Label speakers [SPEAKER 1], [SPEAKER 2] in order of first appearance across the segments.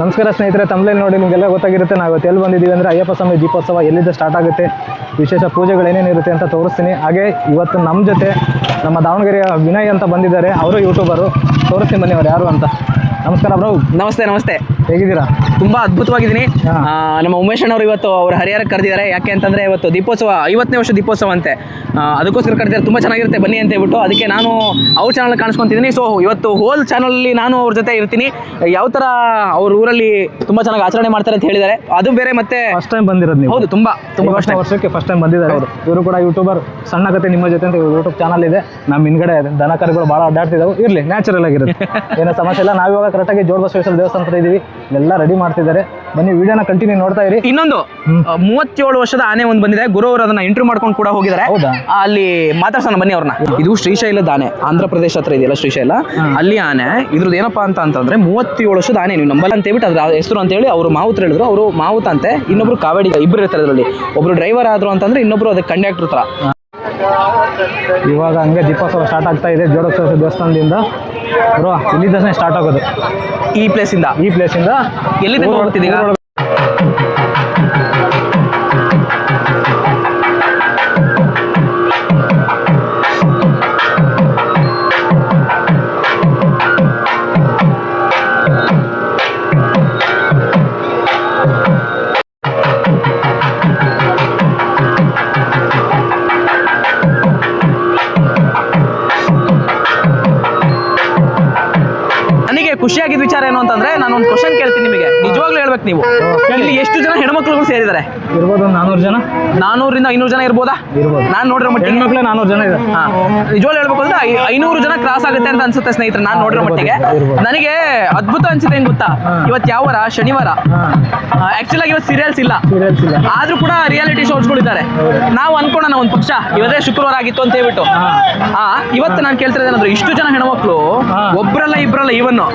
[SPEAKER 1] ನಮಸ್ಕಾರ ಸ್ನೇಹಿತರೆ ತಮ್ಮಲ್ಲಿ ನೋಡಿ ನಿಮಗೆಲ್ಲ ಗೊತ್ತಾಗಿರುತ್ತೆ. ನಾವು ಎಲ್ಲಿ ಬಂದಿದ್ದೀವಿ ಅಂದರೆ ಅಯ್ಯಪ್ಪ ಸ್ವಾಮಿ ದೀಪೋತ್ಸವ ಎಲ್ಲಿಂದ ಸ್ಟಾರ್ಟ್ ಆಗುತ್ತೆ, ವಿಶೇಷ ಏನೇನಿರುತ್ತೆ ಅಂತ ತೋರಿಸ್ತೀನಿ. ಹಾಗೆ ಇವತ್ತು ನಮ್ಮ ಜೊತೆ ನಮ್ಮ ದಾವಣಗೆರೆಯ ವಿನಯ್ ಅಂತ ಬಂದಿದ್ದಾರೆ. ಅವರು ಯೂಟ್ಯೂಬರು ತೋರಿಸ್ತೀನಿ ಬನ್ನಿ ಅವ್ರು ಯಾರು ಅಂತ. ನಮಸ್ಕಾರ ಬ್ರೋ.
[SPEAKER 2] ನಮಸ್ತೆ ನಮಸ್ತೆ.
[SPEAKER 1] ಹೇಗಿದ್ದೀರಾ?
[SPEAKER 2] ತುಂಬಾ ಅದ್ಭುತವಾಗಿದ್ದೀನಿ. ಆ, ನಮ್ಮ ಉಮೇಶ್ ಅಣ್ಣವರು ಇವತ್ತು ಅವ್ರ ಹರಿಹರಕ್ಕೆ ಕರೆದಿದ್ದಾರೆ. ಯಾಕೆ ಅಂತಂದ್ರೆ ಇವತ್ತು ದೀಪೋತ್ಸವ ಐವತ್ತನೇ ವರ್ಷ ದೀಪೋತ್ಸವ ಅಂತೆ ಆ, ಅದಕ್ಕೋಸ್ಕರ ಕರೆದಿದ್ದಾರೆ. ತುಂಬಾ ಚೆನ್ನಾಗಿರುತ್ತೆ. ಬನ್ನಿ ಅಂತ ಹೇಳ್ಬಿಟ್ಟು ಅದಕ್ಕೆ ನಾನು ಅವ್ರ ಚಾನಲ್ ಕಾಣಿಸ್ಕೊಂತಿದ್ದೀನಿ. ಸೊ ಇವತ್ತು ಹೋಲ್ ಚಾನಲಲ್ಲಿ ನಾನು ಅವ್ರ ಜೊತೆ ಇರ್ತೀನಿ. ಯಾವ ತರ ಅವ್ರ ಊರಲ್ಲಿ ತುಂಬಾ ಚೆನ್ನಾಗಿ ಆಚರಣೆ ಮಾಡ್ತಾರೆ ಅಂತ ಹೇಳಿದ್ದಾರೆ. ಅದು ಬೇರೆ ಮತ್ತೆ
[SPEAKER 1] ಫಸ್ಟ್ ಟೈಮ್ ಬಂದಿರೋದು ನೀವು.
[SPEAKER 2] ಹೌದು ತುಂಬಾ ತುಂಬಾ
[SPEAKER 1] ವರ್ಷಕ್ಕೆ ಫಸ್ಟ್ ಟೈಮ್ ಬಂದಿದ್ದಾರೆ. ಇವರು ಕೂಡ ಯೂಟ್ಯೂಬರ್ ಸಣ್ಣ ಕತೆ ನಿಮ್ಮ ಜೊತೆ ಅಂತ ಯೂಟ್ಯೂಬ್ ಚಾನಲ್ ಇದೆ. ನಮ್ಮ ಹಿಂದ್ಗಡೆ ದನ ಕರುಗಳು ಭಾಳ ಅಡ್ಡಾಡ್ತಿದ್ದಾವೆ ಇರಲಿ ನ್ಯಾಚುರಲ್ ಆಗಿರುತ್ತೆ. ಏನೋ ಸಮಸ್ಯೆ ಇಲ್ಲ. ನಾವು ಇವಾಗ ಕರೆಕ್ಟಾಗಿ ಜೋಡ ಬಸವೇಶ್ವರ ದೇವಸ್ಥಾನ ಹತ್ರ ಇದ್ದೀವಿ ಎಲ್ಲ ರೆಡಿ ಮಾಡ್ತಿದ್ದಾರೆ. ಬನ್ನಿ ವಿಡಿಯೋನ ಕಂಟಿನ್ಯೂ ನೋಡ್ತಾ ಇರಿ.
[SPEAKER 2] ಇನ್ನೊಂದು ಮೂವತ್ತೇಳು ವರ್ಷದ ಆನೆ ಒಂದು ಬಂದಿದೆ. ಗುರು ಅವರು ಅದನ್ನ ಇಂಟರ್ವ್ಯೂ ಮಾಡ್ಕೊಂಡು ಕೂಡ ಹೋಗಿದ್ದಾರೆ.
[SPEAKER 1] ಹೌದಾ?
[SPEAKER 2] ಅಲ್ಲಿ ಮಾತಾಡ್ಸೋಣ ಬನ್ನಿ ಅವ್ರನ್ನ. ಇದು ಶ್ರೀಶೈಲದ ಆನೆ. ಆಂಧ್ರ ಪ್ರದೇಶ ಹತ್ರ ಇದೆಯಲ್ಲ ಶ್ರೀಶೈಲ? ಅಲ್ಲಿ ಆನೆ. ಇದ್ರದ್ದು ಏನಪ್ಪಾ ಅಂತ ಅಂತಂದ್ರೆ ಮೂವತ್ತೇಳು ವರ್ಷದ ಆನೆ. ನೀವು ನಂಬಲ್ಲ ಅಂತ ಹೇಳ್ಬಿಟ್ಟು ಅದ್ರ ಹೆಸರು ಅಂತ ಹೇಳಿ ಅವರು ಮಾವುತ್ರ ಹೇಳಿದ್ರು. ಅವರು ಮಾವುತ ಅಂತೆ. ಇನ್ನೊಬ್ರು ಕಾವೇಡಿ ಇಬ್ರು ಇರ್ತಾರೆ ಅದರಲ್ಲಿ. ಒಬ್ರು ಡ್ರೈವರ್ ಆದ್ರು ಅಂತಂದ್ರೆ ಇನ್ನೊಬ್ರು ಅದಕ್ಕೆ ಕಂಡಕ್ಟರ್ ತರ
[SPEAKER 1] ಇವಾಗ ಹಂಗೆ ದೀಪೋತ್ಸವ ಸ್ಟಾರ್ಟ್ ಆಗ್ತಾ ಇದೆ ಜೋಡೋತ್ಸವ ದೇವಸ್ಥಾನದಿಂದ. ಬ್ರೋ ಇಲ್ಲಿಂದನೇ ಸ್ಟಾರ್ಟ್ ಆಗೋದು.
[SPEAKER 2] ಈ ಪ್ಲೇಸ್ ಇಂದ?
[SPEAKER 1] ಈ ಪ್ಲೇಸಿಂದ
[SPEAKER 2] ಎಲ್ಲಿ ತನಕ ಖುಷಿಯಾಗಿದ್ದ ವಿಚಾರ ಏನು ಅಂತಂದ್ರೆ ನಾನು ಒಂದು ಕ್ವಶನ್ ಕೇಳ್ತೀನಿ ನಿಮಗೆ. ಹೇಳ್ಬೇಕು ನೀವು. ಇಲ್ಲಿ ಎಷ್ಟು ಜನ ಹೆಣ್ಮಕ್ಳುಗಳು ಸೇರಿದ್ದಾರೆ?
[SPEAKER 1] ಇರ್ಬೋದು ಒಂದು ನಾನ್ನೂರು ಜನ.
[SPEAKER 2] ನಾನೂರಿಂದ ಐನೂರು ಜನ ಇರ್ಬೋದಾ?
[SPEAKER 1] ಇರ್ಬೋದು.
[SPEAKER 2] ನಾನು ನೋಡಿರೋ ಮಟ್ಟಿಗೆ
[SPEAKER 1] ಹೆಣ್ಮಕ್ಳು ನಾನೂರು ಜನ ಇದೆ
[SPEAKER 2] ಹಾ. ನಿಜವಾಗ್ಲೂ ಹೇಳ್ಬೇಕು ಅಂದ್ರೆ ಐ- ಐನೂರು ಜನ ಕ್ರಾಸ್ ಆಗುತ್ತೆ ಅಂತ ಅನ್ಸುತ್ತೆ ಸ್ನೇಹಿತರೆ ನಾನು ನೋಡಿರೋ ಮಟ್ಟಿಗೆ. ನನಗೆ ಅದ್ಭುತ ಅನ್ಸುತ್ತೆ ಏನ್ ಗೊತ್ತಾ?
[SPEAKER 1] ಇವತ್
[SPEAKER 2] ಇವತ್ತು ಯಾವ ವಾರ? ಶನಿವಾರ. ಆಕ್ಚುಲಿ ಆಗಿ ಇವತ್ತು ಸೀರಿಯಲ್ಸ್ ಇಲ್ಲ.
[SPEAKER 1] ಸೀರಿಯಲ್ಸ್ ಇಲ್ಲ.
[SPEAKER 2] ಆದ್ರೂ ಕೂಡ ರಿಯಾಲಿಟಿ ಶೋಸ್ಗಳಿದ್ದಾರೆ ನಾವು ಅನ್ಕೋಣ ಒಂದು ಪಕ್ಷ. ಇವತ್ತೇ ಶುಕ್ರವಾರ ಆಗಿತ್ತು ಅಂತ ಹೇಳ್ಬಿಟ್ಟು. ಆ ಇವತ್ತು ನಾನು ಕೇಳ್ತಾ ಇದ್ದೇನೆ ಇಷ್ಟು ಜನ ಹೆಣ್ಮಕ್ಳು
[SPEAKER 1] ಹಾ.
[SPEAKER 2] ಒಬ್ರಲ್ಲ ಇಬ್ರಲ್ಲ ಇವನ್ನು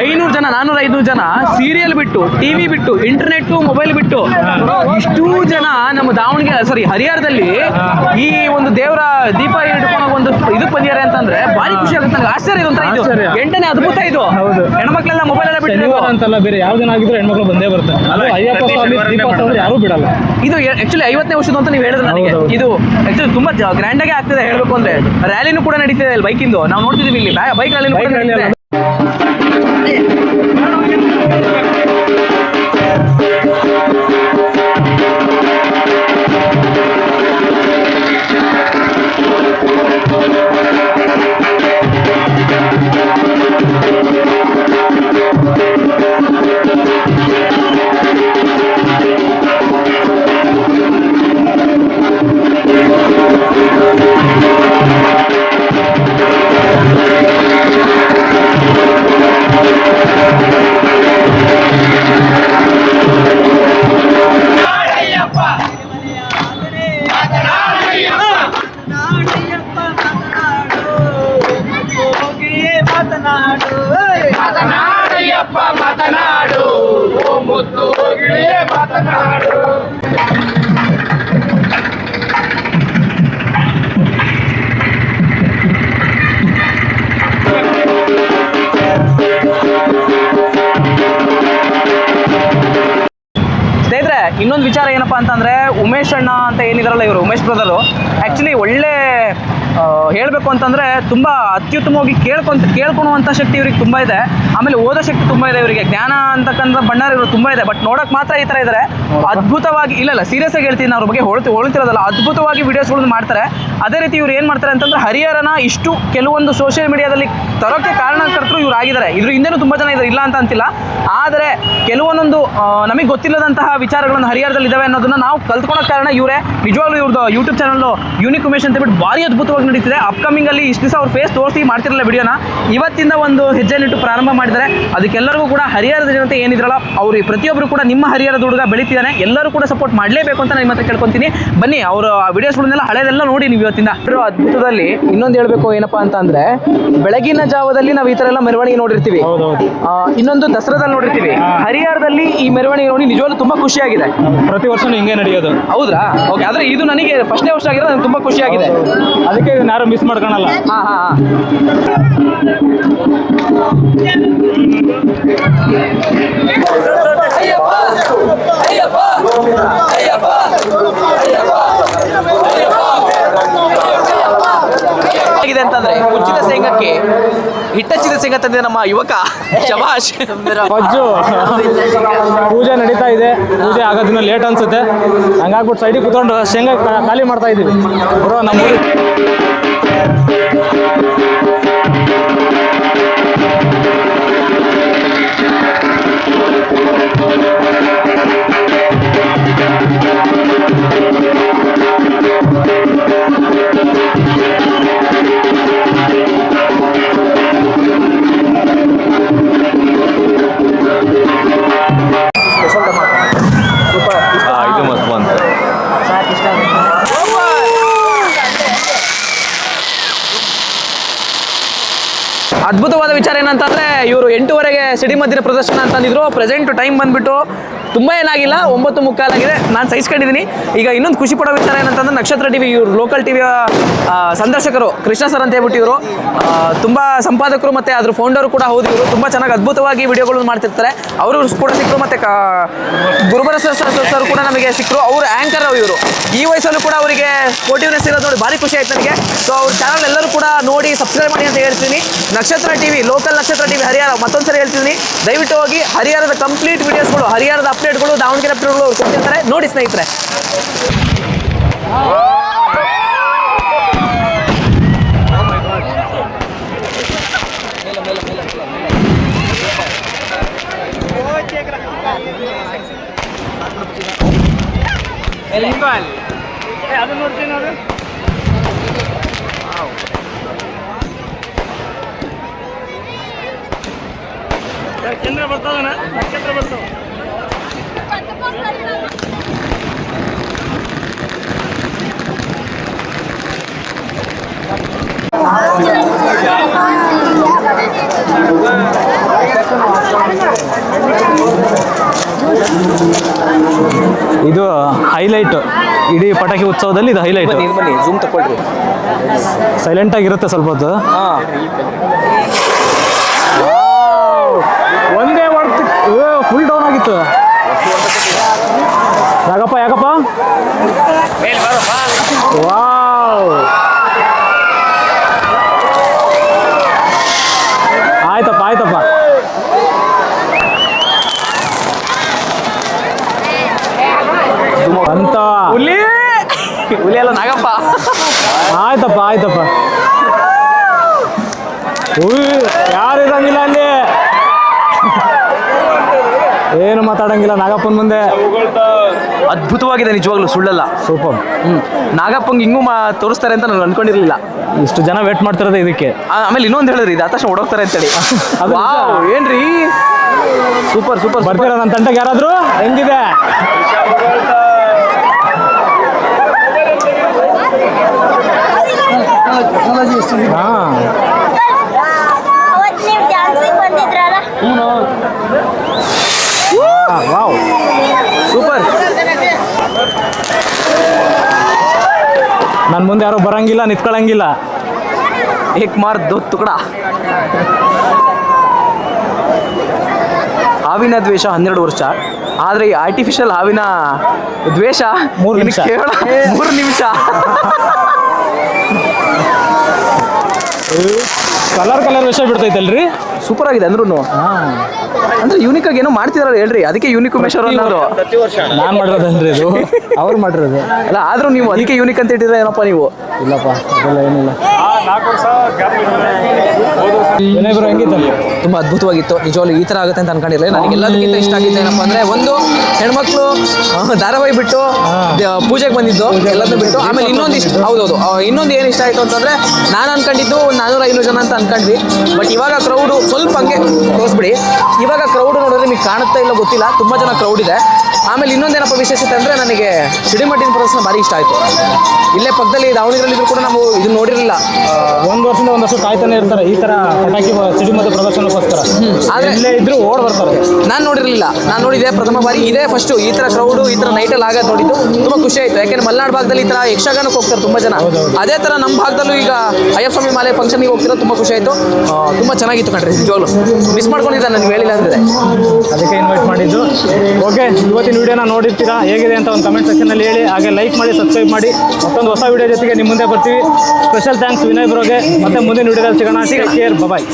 [SPEAKER 2] ಐನೂರು ಜನ. ನಾನೂರ ಐನೂರು ಜನ ಸೀರಿಯಲ್ ಬಿಟ್ಟು ಟಿವಿ ಬಿಟ್ಟು ಇಂಟರ್ನೆಟ್ ಮೊಬೈಲ್ ಬಿಟ್ಟು ಇಷ್ಟು ಜನ ನಮ್ಮ ದಾವಣಗೆರೆ ಸಾರಿ ಹರಿಹರದಲ್ಲಿ ಈ ಒಂದು ದೇವರ ದೀಪ ಹಿಡ್ಕೊಂಡು ಒಂದು ಇದಕ್ಕೆ ಬಂದಿದ್ದಾರೆ ಅಂತಂದ್ರೆ ಭಾರಿ ಖುಷಿ ಆಗುತ್ತೆ. ನನಗೆ ಆಶ್ಚರ್ಯ ಇದು ಒಂಥರ ಇದು. ಎಂಟನೇ ಅದ್ಭುತ ಇದು.
[SPEAKER 1] ಹೌದು.
[SPEAKER 2] ಹೆಣ್ಮಕ್ಳೆಲ್ಲ ಮೊಬೈಲ್ ಎಲ್ಲ ಬಿಟ್ಟು
[SPEAKER 1] ಅಂತಲ್ಲ ಬೇರೆ ಯಾವ ದಿನ ಆಗಿದ್ರು ಹೆಣ್ಮಕ್ಳು ಬಂದೇ ಬರ್ತಾರೆ ಯಾರು ಅಯ್ಯಪ್ಪ ಸ್ವಾಮಿ ದೀಪೋತ್ಸವ ಅಂದ್ರೆ ಯಾರೂ ಬಿಡಲ್ಲ.
[SPEAKER 2] ಇದು ಆಕ್ಚುಲಿ ಐವತ್ತನೇ ವರ್ಷದ ಅಂತ ನೀವು ಹೇಳಿದ್ರೆ ನನಗೆ. ಇದು ಆಕ್ಚುಲಿ ತುಂಬಾ ಗ್ರ್ಯಾಂಡ್ ಆಗಿ ಆಗ್ತದೆ ಹೇಳ್ಬೇಕು ಅಂದ್ರೆ. ರ್ಯಾಲಿನೂ ಕೂಡ ನಡೀತಿದೆ ಇಲ್ಲಿ ಬೈಕಿಂದು ನಾವು ನೋಡ್ತಿದೀವಿ ಇಲ್ಲಿ. ಬೈಕ್ ರ್ಯಾಲಿನೂ ಕೂಡ
[SPEAKER 3] ಓ ಮುದ್ದು ಗಿಳಿಯೇ ಮಾತನಾಡು
[SPEAKER 2] ಇನ್ನೊಂದು ವಿಚಾರ ಏನಪ್ಪ ಅಂತಂದ್ರೆ ಉಮೇಶ್ ಅಣ್ಣ ಅಂತ ಏನಿದಾರಲ್ಲ ಇವರು ಉಮೇಶ್ ಬ್ರದರು ಆಕ್ಚುಲಿ ಒಳ್ಳೆ ಹೇಳಬೇಕು ಅಂತಂದ್ರೆ ತುಂಬಾ ಅತ್ಯುತ್ತಮವಾಗಿ ಕೇಳ್ಕೊಂತ ಕೇಳ್ಕೊಳುವಂಥ ಶಕ್ತಿ ಇವ್ರಿಗೆ ತುಂಬಾ ಇದೆ. ಆಮೇಲೆ ಓದೋ ಶಕ್ತಿ ತುಂಬಾ ಇದೆ ಇವರಿಗೆ. ಜ್ಞಾನ ಅಂತಕ್ಕಂಥ ಬಣ್ಣಾರ ಇವರು ತುಂಬಾ ಇದೆ. ಬಟ್ ನೋಡಕ್ ಮಾತ್ರ ಈ ತರ ಇದ್ದಾರೆ ಅದ್ಭುತವಾಗಿ ಇಲ್ಲ ಇಲ್ಲ ಸೀರಿಯಸ್ ಆಗಿ ಹೇಳ್ತೀನಿ ಅವ್ರ ಬಗ್ಗೆ ಹೊಳ್ತಿ ಹೊಳ್ತಿರೋದಲ್ಲ. ಅದ್ಭುತವಾಗಿ ವಿಡಿಯೋಸ್ಗಳನ್ನು ಮಾಡ್ತಾರೆ. ಅದೇ ರೀತಿ ಇವ್ರು ಏನು ಮಾಡ್ತಾರೆ ಅಂತಂದ್ರೆ ಹರಿಹರನ ಇಷ್ಟು ಕೆಲವೊಂದು ಸೋಷಿಯಲ್ ಮೀಡಿಯಾದಲ್ಲಿ ತರೋಕ್ಕೆ ಕಾರಣಕರ್ತರು ಇವ್ರು ಆಗಿದ್ದಾರೆ. ಇದ್ರ ಹಿಂದೆನೂ ತುಂಬ ಜನ ಇದ್ದಾರೆ ಇಲ್ಲ ಅಂತ ಅಂತಿಲ್ಲ. ಆದರೆ ಕೆಲವೊಂದೊಂದು ನಮಗೆ ಗೊತ್ತಿಲ್ಲದಂತಹ ವಿಚಾರಗಳನ್ನು ಹರಿಹರದಲ್ಲಿ ಇದಾವೆ ಅನ್ನೋದನ್ನ ನಾವು ಕಲ್ತ್ಕೊಳ್ಳೋ ಕಾರಣ ಇವರೇ. ನಿಜವಾಗ್ಲೂ ಇವ್ರದ್ದು ಯೂಟ್ಯೂಬ್ ಚಾನಲ್ ಯೂನಿಕ್ ಉಮೇಶ್ ಅಂತ ಬಿಟ್ಟು ಭಾರಿ ಅದ್ಭುತವಾಗಿ ನಡೀತಿದೆ. ಅಪ್ಕಮಿಂಗ್ ಅಲ್ಲಿ ಇಷ್ಟು ದಿವಸ ಅವ್ರ ಫೇಸ್ ತೋರಿಸಿ ಮಾಡ್ತಿರಲ್ಲ ವಿಡಿಯೋನ ಇವತ್ತಿಂದ ಒಂದು ಹೆಜ್ಜೆನಿಟ್ಟು ಪ್ರಾರಂಭ ಮಾಡಿದರೆ ಅದಕ್ಕೆಲ್ಲರಿಗೂ ಕೂಡ ಹರಿಹರದ ಜನತೆ ಏನಿದ್ರಲ್ಲ ಅವರು ಪ್ರತಿಯೊಬ್ಬರು ಕೂಡ ನಿಮ್ಮ ಹರಿಹರದ ಹುಡುಗ ಬೆಳೀತಿದ್ದಾನೆ. ಎಲ್ಲರೂ ಕೂಡ ಸಪೋರ್ಟ್ ಮಾಡಲೇಬೇಕು ಅಂತ ನಾನು ನಿಮ್ಮ ಹತ್ರ ಕೇಳ್ಕೊತೀನಿ. ಬನ್ನಿ ಅವರ ವಿಡಿಯೋಸ್ಗಳನ್ನೆಲ್ಲ ಹಳೆದೆಲ್ಲ ನೋಡಿ ನೀವು ಇವತ್ತಿಂದ. ಇರೋ ಅದ್ಭುತದಲ್ಲಿ ಇನ್ನೊಂದು ಹೇಳಬೇಕು ಏನಪ್ಪಾ ಅಂತ ಅಂದ್ರೆ ಬೆಳಗಿನ ಜಾವದಲ್ಲಿ ನಾವು ಈ ತರ ಎಲ್ಲ ಮೆರವಣಿಗೆ ನೋಡಿರ್ತೀವಿ. ಇನ್ನೊಂದು ದಸರಾದಲ್ಲಿ ನೋಡಿರ್ತೀವಿ. ಹರಿಹರದಲ್ಲಿ ಈ ಮೆರವಣಿಗೆ ನೋಡಿ ನಿಜವಾಗ್ಲೂ ತುಂಬಾ ಖುಷಿಯಾಗಿದೆ.
[SPEAKER 1] ಪ್ರತಿ ವರ್ಷನೂ ಹಿಂಗೆ ನಡೆಯೋದು.
[SPEAKER 2] ಹೌದ್ರಾ? ಓಕೆ ಆದ್ರೆ ಇದು ನನಗೆ ಫಸ್ಟ್ನೇ ವರ್ಷ ಆಗಿದೆ ನನಗೆ ತುಂಬಾ ಖುಷಿ
[SPEAKER 1] ಆಗಿದೆ. ಅದಕ್ಕೆ ಯಾರು ಮಿಸ್ ಮಾಡ್ಕೊಳಲ್ಲ.
[SPEAKER 2] ಹಾ ಹಾ ಹಾ. ಹಿಟ್ಟಚ್ಚಿದ ಸಿಂಗ ತಂದೆ ನಮ್ಮ ಯುವಕ ಶಬಾಷ್
[SPEAKER 1] ಪಜ್ಜು ಪೂಜೆ ನಡೀತಾ ಇದೆ. ಪೂಜೆ ಆಗೋದಿನ ಲೇಟ್ ಅನ್ಸುತ್ತೆ. ಹಂಗಾಗ್ಬಿಟ್ಟು ಸೈಡಿಗೆ ಕುತ್ಕೊಂಡು ಶೇಂಗಾ ಖಾಲಿ ಮಾಡ್ತಾ ಇದೀವಿ. ಬ್ರೋ, ನಮ್ಮ
[SPEAKER 2] ಏನಂತಂದ್ರೆ ಇವರು ಎಂಟೂವರೆಗೆ ಸಿಡಿ ಮಧ್ಯದ ಪ್ರದರ್ಶನ ಅಂತಂದಿದ್ರು ಪ್ರೆಸೆಂಟ್ ಟೈಮ್ ಬಂದ್ಬಿಟ್ಟು ತುಂಬ ಏನಾಗಿಲ್ಲ, ಒಂಬತ್ತು ಮುಕ್ಕಾಲಾಗಿದೆ ನಾನು ಸಹಿಸ್ಕೊಂಡಿದ್ದೀನಿ ಈಗ ಇನ್ನೊಂದು ಖುಷಿ ಪಡೋ ವಿಚಾರ ಏನಂತಂದ್ರೆ ನಕ್ಷತ್ರ ಟಿವಿ ಇವರು ಲೋಕಲ್ ಟಿವಿಯ ಸಂದರ್ಶಕರು, ಕೃಷ್ಣ ಸರ್ ಅಂತ ಹೇಳ್ಬಿಟ್ಟು ಇವರು. ತುಂಬ ಸಂಪಾದಕರು ಮತ್ತು ಅದ್ರ ಫೌಂಡರು ಕೂಡ ಹೌದು, ಇವರು ತುಂಬ ಚೆನ್ನಾಗಿ ಅದ್ಭುತವಾಗಿ ವಿಡಿಯೋಗಳನ್ನು ಮಾಡ್ತಿರ್ತಾರೆ. ಅವರು ಕೂಡ ಸಿಕ್ಕರು ಮತ್ತು ಗುರುಬರ ಸರ್ ಕೂಡ ನಮಗೆ ಸಿಕ್ಕರು ಅವರು ಆ್ಯಂಕರ್ ಇವರು. ಈ ವಯಸ್ಸಲ್ಲೂ ಕೂಡ ಅವರಿಗೆ ಸ್ಪೋರ್ಟಿವ್ನೆಸ್ ಇರೋದು ನೋಡಿ ಭಾರಿ ಖುಷಿ ಆಯ್ತು ನನಗೆ. ಸೊ ಅವ್ರ ಚಾನಲ್ ಎಲ್ಲರೂ ಕೂಡ ನೋಡಿ ಸಬ್ಸ್ಕ್ರೈಬ್ ಮಾಡಿ ಅಂತ ಹೇಳ್ತೀನಿ. Nakshatra TV local Nakshatra TV ಹರಿಯಾರ ಮತ್ತೊಂದ್ಸರಿ ಹೇಳ್ತೀನಿ. ದಯವಿಟ್ಟು ಹೋಗಿ ಹರಿಯಾರದ ಕಂಪ್ಲೀಟ್ ವಿಡಿಯೋಸ್ಗಳು ಹರಿಹರದ ಅಪ್ಡೇಟ್ಗಳು ದಾವಣಗೆರೆ ಅಪ್ಡೇಟ್ಗಳು ಅವ್ರು ಕೊಟ್ಟಿರ್ತಾರೆ ನೋಡಿ ಸ್ನೇಹಿತರೆ.
[SPEAKER 1] ಇದು ಹೈಲೈಟ್ ಇಡೀ ಪಟಾಕಿ ಉತ್ಸವದಲ್ಲಿ ಇದು ಹೈಲೈಟ್
[SPEAKER 2] ಬನ್ನಿ ಜೂಮ್ ತಗೊಳ್ರಿ.
[SPEAKER 1] ಸೈಲೆಂಟ್ ಆಗಿರುತ್ತೆ ಸ್ವಲ್ಪ ಹೊತ್ತು. ಒಂದೇ ವರ್ತ್ ಫುಲ್ ಡೌನ್ ಆಗಿತ್ತು. ಯಾಕಪ್ಪ ಯಾಕಪ್ಪ? ವಾವ್ ಆಯ್ತಪ್ಪ ಆಯ್ತಪ್ಪ ಅಂತ
[SPEAKER 2] ಹುಲಿ ಹುಲಿ ಅಲ್ಲ ನಾಗಪ್ಪ
[SPEAKER 1] ಆಯ್ತಪ್ಪ ಆಯ್ತಪ್ಪ ಉಯ್ ಯಾರು ಇರಂಗಿಲ್ಲ ಅಲ್ಲಿ? ಏನು ಮಾತಾಡಂಗಿಲ್ಲ ನಾಗಪ್ಪನ ಮುಂದೆ.
[SPEAKER 2] ಅದ್ಭುತವಾಗಿದೆ ನಿಜವಾಗ್ಲೂ ಸುಳ್ಳಲ್ಲ.
[SPEAKER 1] ಸೂಪರ್
[SPEAKER 2] ಹ್ಮ್. ನಾಗಪ್ಪಂಗೆ ಹಿಂಗೂ ಮಾ ತೋರಿಸ್ತಾರೆ ಅಂತ ನಾನು ಅನ್ಕೊಂಡಿರ್ಲಿಲ್ಲ.
[SPEAKER 1] ಇಷ್ಟು ಜನ ವೇಟ್ ಮಾಡ್ತಿರೋದು ಇದಕ್ಕೆ.
[SPEAKER 2] ಆ- ಆಮೇಲೆ ಇನ್ನೊಂದು ಹೇಳಿದ್ರಿ ಇದು ಆತಕ್ಷಣ ಓಡೋಗ್ತಾರೆ ಅಂತೇಳಿ.
[SPEAKER 1] ಅದು ನಿಜ.
[SPEAKER 2] ವಾವ್ ಏನ್ರಿ? ಸೂಪರ್ ಸೂಪರ್
[SPEAKER 1] ಬರ್ತೀರಾ ನನ್ನ ತಂಟಕ್ಕೆ ಯಾರಾದ್ರು? ಹೆಂಗಿದೆ ಹಾ
[SPEAKER 4] ಅವತ್ತು ನೀವು ಡ್ಯಾನ್ಸಿಗೆ ಬಂದಿದ್ರಲ್ಲ
[SPEAKER 1] ವಾವ್
[SPEAKER 2] ಸೂಪರ್
[SPEAKER 1] ನನ್ನ ಮುಂದೆ ಯಾರು ಬರಂಗಿಲ್ಲ ನಿತ್ಕೊಳ್ಳಂಗಿಲ್ಲ
[SPEAKER 2] ಏಕ್ ಮಾರ್ ದೋ ತುಕಡ. ಹಾವಿನ ದ್ವೇಷ ಹನ್ನೆರಡು ವರ್ಷ. ಆದ್ರೆ ಈ ಆರ್ಟಿಫಿಷಿಯಲ್ ಹಾವಿನ ದ್ವೇಷ
[SPEAKER 1] ಮೂರು ನಿಮಿಷ.
[SPEAKER 2] ಕೇವಲ ಮೂರು ನಿಮಿಷ.
[SPEAKER 1] ಕಲರ್ ಕಲರ್ ವಿಷಯ ಬಿಡ್ತೈತಲ್ರಿ?
[SPEAKER 2] ಸೂಪರ್ ಆಗಿದೆ ಅಂದ್ರೂ
[SPEAKER 1] ಹಾ.
[SPEAKER 2] ಅಂದ್ರೆ ಯೂನಿಕ್ ಆಗಿ ಏನೋ ಮಾಡ್ತಿದಾರಲ್ಲ ಹೇಳ್ರಿ ಅದಕ್ಕೆ ಯೂನಿಕ್ ಮೆಷರ್ ಅನ್ನೋದು.
[SPEAKER 1] ನಾನು ಮಾಡಿರೋದಲ್ರಿ ಇದು ಅವ್ರು ಮಾಡಿರೋದು.
[SPEAKER 2] ಅಲ್ಲ ಆದ್ರೂ ನೀವು ಅದಕ್ಕೆ ಯೂನಿಕ್ ಅಂತ ಇಟ್ಟಿದ್ರೆ ಏನಪ್ಪ ನೀವು?
[SPEAKER 1] ಇಲ್ಲಪ್ಪ ಅದೆಲ್ಲ ಏನಿಲ್ಲ.
[SPEAKER 2] ತುಂಬ ಅದ್ಭುತವಾಗಿತ್ತು. ನಿಜವಾಗ್ಲೂ ಈ ತರ ಆಗುತ್ತೆ ಅಂತ ಅನ್ಕೊಂಡಿರಲಿಲ್ಲ ನನಗೆ ಎಲ್ಲದಕ್ಕಿಂತ ಇಷ್ಟ ಆಗಿತ್ತು ಏನಪ್ಪ ಅಂದ್ರೆ ಒಂದು ಹೆಣ್ಮಕ್ಳು ಧಾರಾವಾಹಿ ಬಿಟ್ಟು ಪೂಜೆಗೆ ಬಂದಿದ್ದು ಎಲ್ಲದನ್ನೂ ಬಿಟ್ಟು. ಆಮೇಲೆ ಇನ್ನೊಂದು ಇಷ್ಟ ಹೌದೌದು. ಇನ್ನೊಂದು ಏನು ಇಷ್ಟ ಆಯಿತು ಅಂತಂದರೆ ನಾನು ಅನ್ಕೊಂಡಿದ್ದು ಒಂದು ನಾನ್ನೂರ ಐನೂರು ಜನ ಅಂತ ಅನ್ಕೊಂಡ್ವಿ. ಬಟ್ ಇವಾಗ ಕ್ರೌಡು ಸ್ವಲ್ಪ ಹಂಗೆ ತೋರಿಸ್ಬಿಡಿ. ಇವಾಗ ಕ್ರೌಡ್ ನೋಡಿದ್ರೆ ನಿಮಗೆ ಕಾಣುತ್ತಾ ಇಲ್ಲ ಗೊತ್ತಿಲ್ಲ. ತುಂಬ ಜನ ಕ್ರೌಡ್ ಇದೆ. ಆಮೇಲೆ ಇನ್ನೊಂದೇನಪ್ಪ ವಿಶೇಷತೆ ಅಂದರೆ ನನಗೆ ಸಿಡಿಮಟ್ಟಿನ ಪ್ರದರ್ಶನ ಭಾರಿ ಇಷ್ಟ ಆಯಿತು. ಇಲ್ಲೇ ಪಕ್ಕದಲ್ಲಿ ದಾವಣಗೆರೆಯಲ್ಲಿ ಇದ್ರು ಕೂಡ ನಾವು ಇದು ನೋಡಿರಲಿಲ್ಲ.
[SPEAKER 1] ಒಂದು ವರ್ಷದಿಂದ ಒಂದು ವರ್ಷ ಕಾಯ್ತಾನೆ ಇರ್ತಾರೆ ಈ ತರ ಪಟಾಕಿ ಸಿಡಿ ಮತ್ತು ಪ್ರದರ್ಶನಕ್ಕೋಸ್ಕರ.
[SPEAKER 2] ಆದ್ರೆ-
[SPEAKER 1] ಇಲ್ಲೇ ಇದ್ರು ಓಡ್ ಬರ್ತಾರೆ.
[SPEAKER 2] ನಾನು ನೋಡಿರಲಿಲ್ಲ. ನಾನು ನೋಡಿದೆ ಪ್ರಥಮ ಬಾರಿ ಇದೇ ಫಸ್ಟ್ ಈ ತರ ಕ್ರೌಡು ಈ ತರ ನೈಟ್ ಅಲ್ಲಿ ಆಗೋದು ನೋಡಿದ್ದು ತುಂಬಾ ಖುಷಿ ಆಯ್ತು. ಯಾಕೆಂದ್ರೆ ಮಲೆನಾಡು ಭಾಗದಲ್ಲಿ ಈ ತರ ಯಕ್ಷಗಾನಕ್ಕೆ ಹೋಗ್ತಾರೆ ತುಂಬಾ ಜನ. ಅದೇ ತರ ನಮ್ಮ ಭಾಗದಲ್ಲೂ ಈಗ ಅಯ್ಯಪ್ಪ ಸ್ವಾಮಿ ಮಾಲೆ ಫಂಕ್ಷನ್ಗೆ ಹೋಗ್ತಿರೋ ತುಂಬಾ ಖುಷಿ ಆಯ್ತು. ತುಂಬಾ ಚೆನ್ನಾಗಿತ್ತು ಕಣ್ರಿ ನಿಜವಾಗ್ಲು. ಮಿಸ್ ಮಾಡ್ಕೊಂಡಿದ್ದ ನಾನು ಹೇಳಿಲ್ಲ ಅಂದ್ರೆ.
[SPEAKER 1] ಅದಕ್ಕೆ ಇನ್ವೈಟ್ ಮಾಡಿದ್ದು. ಓಕೆ ಇವತ್ತಿನ ವಿಡಿಯೋನ ನೋಡಿರ್ತೀರಾ? ಹೇಗಿದೆ ಅಂತ ಒಂದು ಕಮೆಂಟ್ ಸೆಕ್ಷನಲ್ಲಿ ಹೇಳಿ. ಹಾಗೆ ಲೈಕ್ ಮಾಡಿ ಸಬ್ಸ್ಕ್ರೈಬ್ ಮಾಡಿ. ಮತ್ತೊಂದು ಹೊಸ ವಿಡಿಯೋ ಜೊತೆಗೆ ನಿಮ್ಮ ಮುಂದೆ ಬರ್ತೀವಿ. ಸ್ಪೆಷಲ್ ಥ್ಯಾಂಕ್ಸ್ ವಿನಯ್ ಬ್ರೋಗೆ. ಮತ್ತೆ ಮುಂದಿನ ವಿಡಿಯೋದಲ್ಲಿ ಸಿಗೋಣ. Take care bye